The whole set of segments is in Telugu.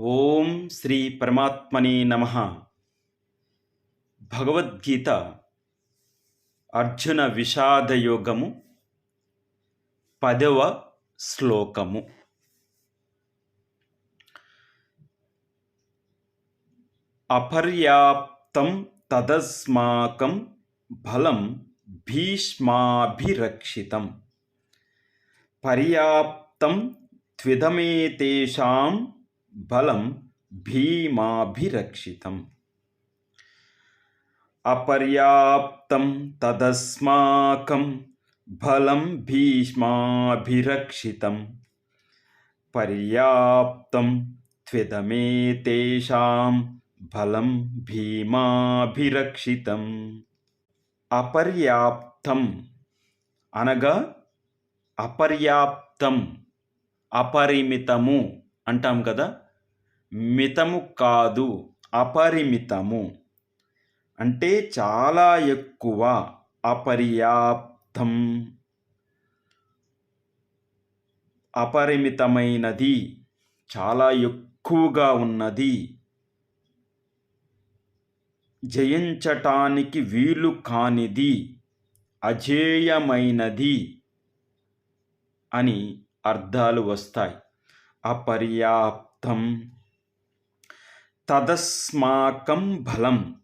ఓం శ్రీ పరమాత్మనే నమ. భగవద్గీత అర్జున విషాదయోగము పదవ శ్లోకము. అపర్యాప్తం తదస్మాకం బలం భీష్మాభిరక్షితం. పర్యాప్తం త్విదమేతేషాం బలం భీమాభిరక్షితం. అపర్యాప్తం తదస్మాకం బలం భీష్మాభిరక్షితం. పర్యాప్తం త్విదమేతేషాం బలం భీమాభిరక్షితం. అపర్యాప్తం అనగా అపర్యాప్తం అపరిమితము అంటాం కదా? మితము కాదు అపరిమితము. అంటే చాలా ఎక్కువ అపర్యాప్తం. అపరిమితమైనది చాలా ఎక్కువగా ఉన్నది. జయించటానికి వీలు కానిది అజేయమైనది అని అర్థాలు వస్తాయి. అపర్యాప్తం. తదస్మాకం బలం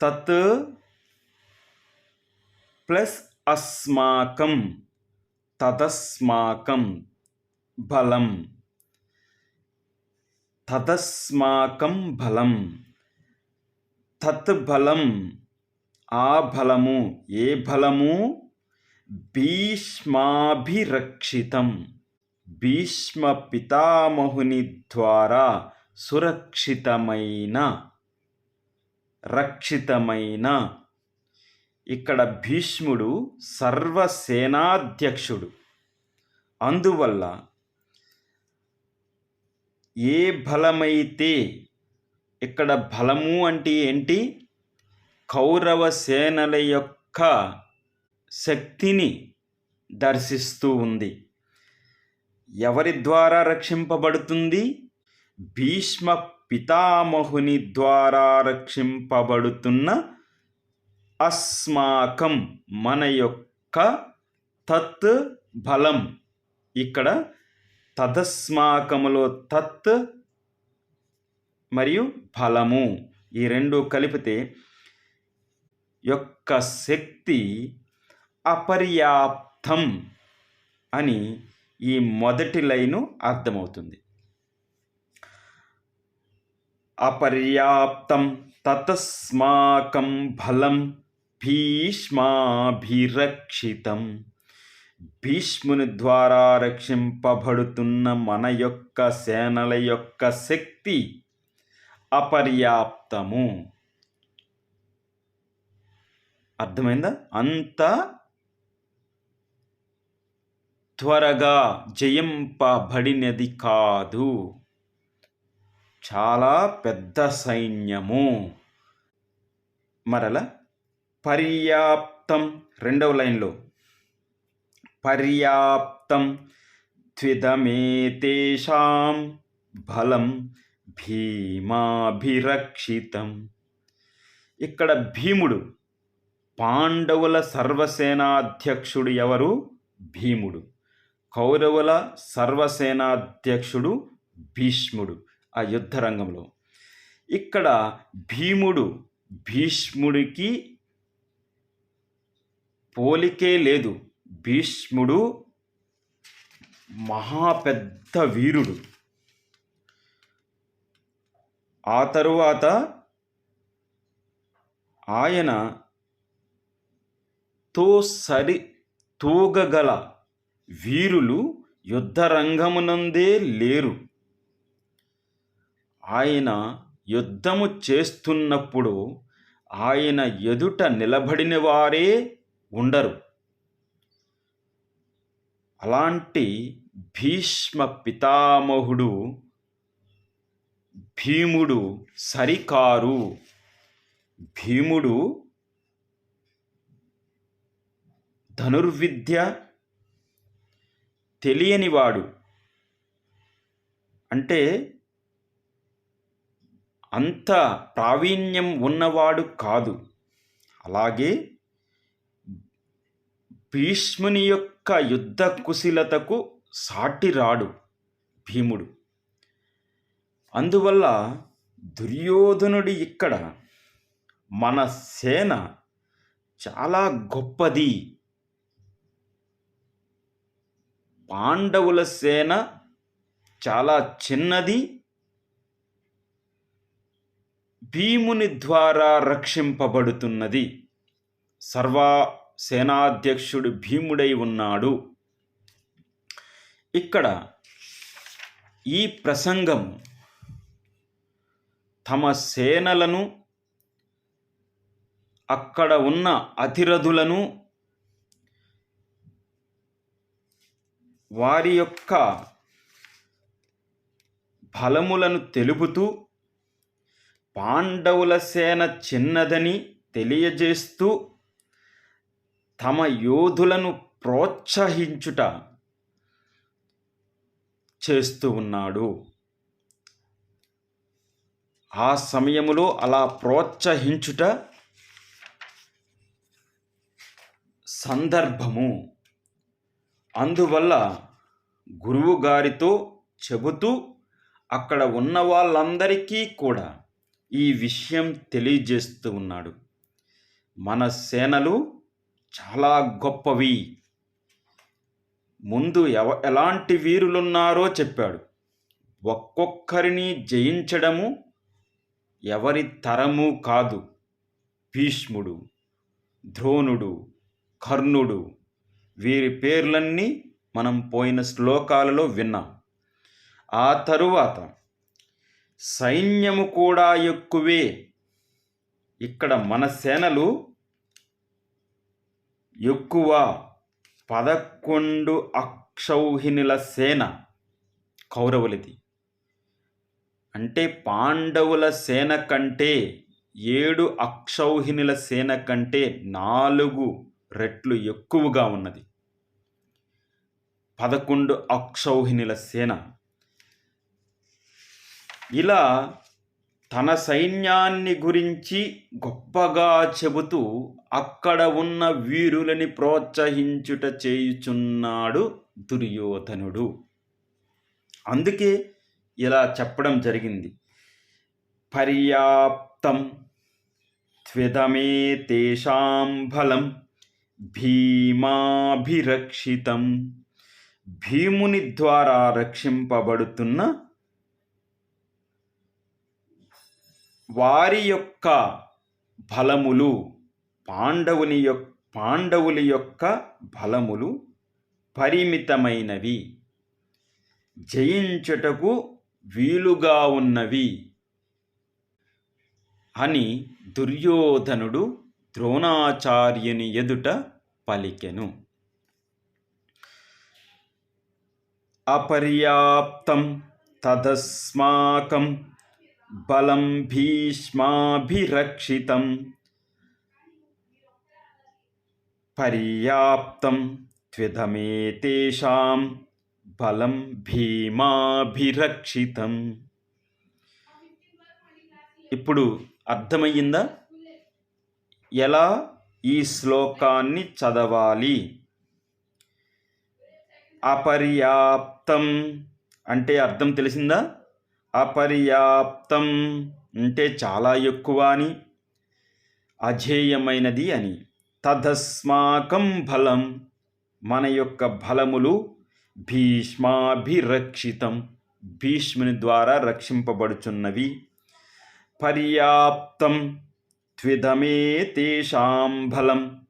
తత్ ప్లస్ అస్మాకం. తదస్మాకం బలం తదస్మాకం బలం తత్ బలం ఆ బలము ఏ బలము భీష్మాభిరక్షితం. భీష్మ పితామహుని ద్వారా సురక్షితమైన రక్షితమైన. ఇక్కడ భీష్ముడు సర్వసేనాధ్యక్షుడు. అందువల్ల ఏ బలమైతే ఇక్కడ బలము అంటే ఏంటి? కౌరవ సేనల యొక్క శక్తిని దర్శిస్తూ ఉంది. ఎవరి ద్వారా రక్షింపబడుతుంది? భీష్మ పితామహుని ద్వారా రక్షింపబడుతున్న అస్మాకం మన యొక్క తత్ బలం ఇక్కడ తదస్మాకములో తత్ మరియు ఫలము. ఈ రెండు కలిపితే యొక్క శక్తి అపర్యాప్తం అని ఈ మొదటి లైను అర్థమవుతుంది. అపర్యాప్తం తతస్మాకం బలం భీష్మాభిరక్షితం. భీష్ముని ద్వారా రక్షింపబడుతున్న మన యొక్క సేనల యొక్క శక్తి అపర్యాప్తము. అర్థమైందా? అంత త్వరగా జయింపబడినది కాదు. చాలా పెద్ద సైన్యము. మరల పర్యాప్తం రెండవ లైన్లో. పర్యాప్తం త్విదమేతేషాం బలం భీమాభిరక్షితం. ఇక్కడ భీముడు పాండవుల సర్వసేనాధ్యక్షుడు ఎవరు? భీముడు. కౌరవుల సర్వసేనాధ్యక్షుడు భీష్ముడు. ఆ యుద్ధ రంగంలో ఇక్కడ భీముడు భీష్ముడికి పోలికే లేదు. భీష్ముడు మహా పెద్ద వీరుడు. ఆ తరువాత ఆయన తో సరి తూగగల వీరులు యుద్ధరంగమునందే లేరు. ఆయన యుద్ధము చేస్తున్నప్పుడు ఆయన ఎదుట నిలబడిన వారే ఉండరు. అలాంటి భీష్మ పితామహుడు భీముడు సరికారు. భీముడు ధనుర్విద్య తెలియనివాడు. అంటే అంత ప్రావీణ్యం ఉన్నవాడు కాదు. అలాగే భీష్ముని యొక్క యుద్ధ కుశీలతకు సాటి రాడు భీముడు. అందువల్ల దుర్యోధనుడి ఇక్కడ మన సేన చాలా గొప్పది. పాండవుల సేన చాలా చిన్నది. భీముని ద్వారా రక్షింపబడుతున్నది. సర్వ సేనాధ్యక్షుడు భీముడై ఉన్నాడు. ఇక్కడ ఈ ప్రసంగం తమ సేనలను అక్కడ ఉన్న అతిరథులను వారి యొక్క బలములను తెలుపుతూ పాండవుల సేన చిన్నదని తెలియజేస్తూ తమ యోధులను ప్రోత్సహించుట చేస్తూ ఉన్నాడు. ఆ సమయములో అలా ప్రోత్సహించుట సందర్భము. అందువల్ల గురువు గారితో చెబుతూ అక్కడ ఉన్న వాళ్ళందరికీ కూడా ఈ విషయం తెలియజేస్తూ ఉన్నాడు. మన సేనలు చాలా గొప్పవి. ముందు ఎవ ఎలాంటి వీరులున్నారో చెప్పాడు. ఒక్కొక్కరిని జయించడము ఎవరి తరము కాదు. భీష్ముడు ద్రోణుడు కర్ణుడు వీరి పేర్లన్నీ మనం పోయిన శ్లోకాలలో విన్నాం. ఆ తరువాత సైన్యము కూడా ఎక్కువే. ఇక్కడ మన సేనలు ఎక్కువ పదకొండు అక్షౌహిణుల సేన కౌరవులది. అంటే పాండవుల సేన కంటే ఏడు అక్షౌహిణుల సేన కంటే నాలుగు రెట్లు ఎక్కువగా ఉన్నది. పదకొండు అక్షౌహిణుల సేన. ఇలా తన సైన్యాన్ని గురించి గొప్పగా చెబుతూ అక్కడ ఉన్న వీరులని ప్రోత్సహించుట చేయుచున్నాడు దుర్యోధనుడు. అందుకే ఇలా చెప్పడం జరిగింది. పర్యాప్తం త్విదమే తేషాం బలం భీమాభిరక్షితం. భీముని ద్వారా రక్షింపబడుతున్న వారి యొక్క బలములు పాండవుని యొక్క పాండవుల యొక్క బలములు పరిమితమైనవి. జయించుటకు వీలుగా ఉన్నవి అని దుర్యోధనుడు ద్రోణాచార్యుని ఎదుట పలికెను. అపర్యాప్తం తదస్మాకం బలం భీష్మాభిరక్షితం. పర్యాప్తం త్విధమేతేషాం బలం భీమాభిరక్షితం. ఇప్పుడు అర్థమయ్యిందా? ఎలా ఈ శ్లోకాన్ని చదవాలి? అపర్యాప్తం అంటే అర్థం తెలిసిందా? అపర్యాప్తం అంటే చాలా ఎక్కువ అని అజేయమైనది అని. తదస్మాకం బలం మన యొక్క బలములు భీష్మాభిరక్షితం. భీష్ముని ద్వారా రక్షింపబడుచున్నవి. పర్యాప్తం త్విధమే తేషాం బలం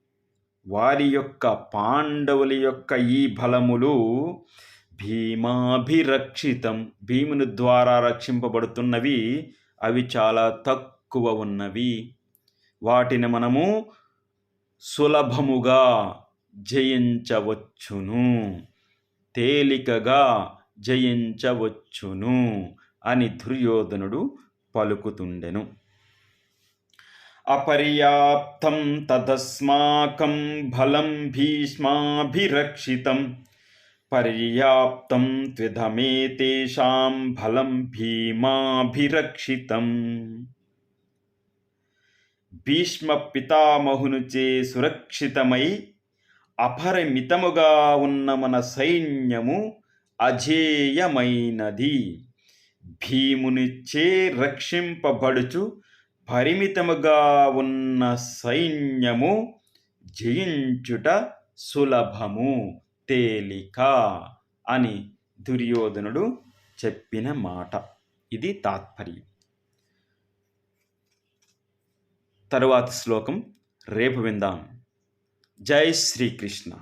వారి యొక్క పాండవుల యొక్క ఈ బలములు భీమాభిరక్షితం. భీముని ద్వారా రక్షింపబడుతున్నవి అవి చాలా తక్కువ ఉన్నవి. వాటిని మనము సులభముగా జయించవచ్చును. తేలికగా జయించవచ్చును అని దుర్యోధనుడు పలుకుతుండెను. అపర్యాప్తం తదస్మాకం బలం భీష్మాభిరక్షితం. పర్యాప్తం త్విధమేతేషాం బలం భీమాభిరక్షితం. భీష్మ పితామహునుచే సురక్షితమై అపరిమితముగా ఉన్న మన సైన్యము అజేయమైనది. భీమునిచే రక్షింపబడుచు పరిమితముగా ఉన్న సైన్యము జయించుట సులభము. తేలిక అని దుర్యోధనుడు చెప్పిన మాట. ఇది తాత్పర్యం. తరువాత శ్లోకం రేపు విందాం. జై శ్రీకృష్ణ.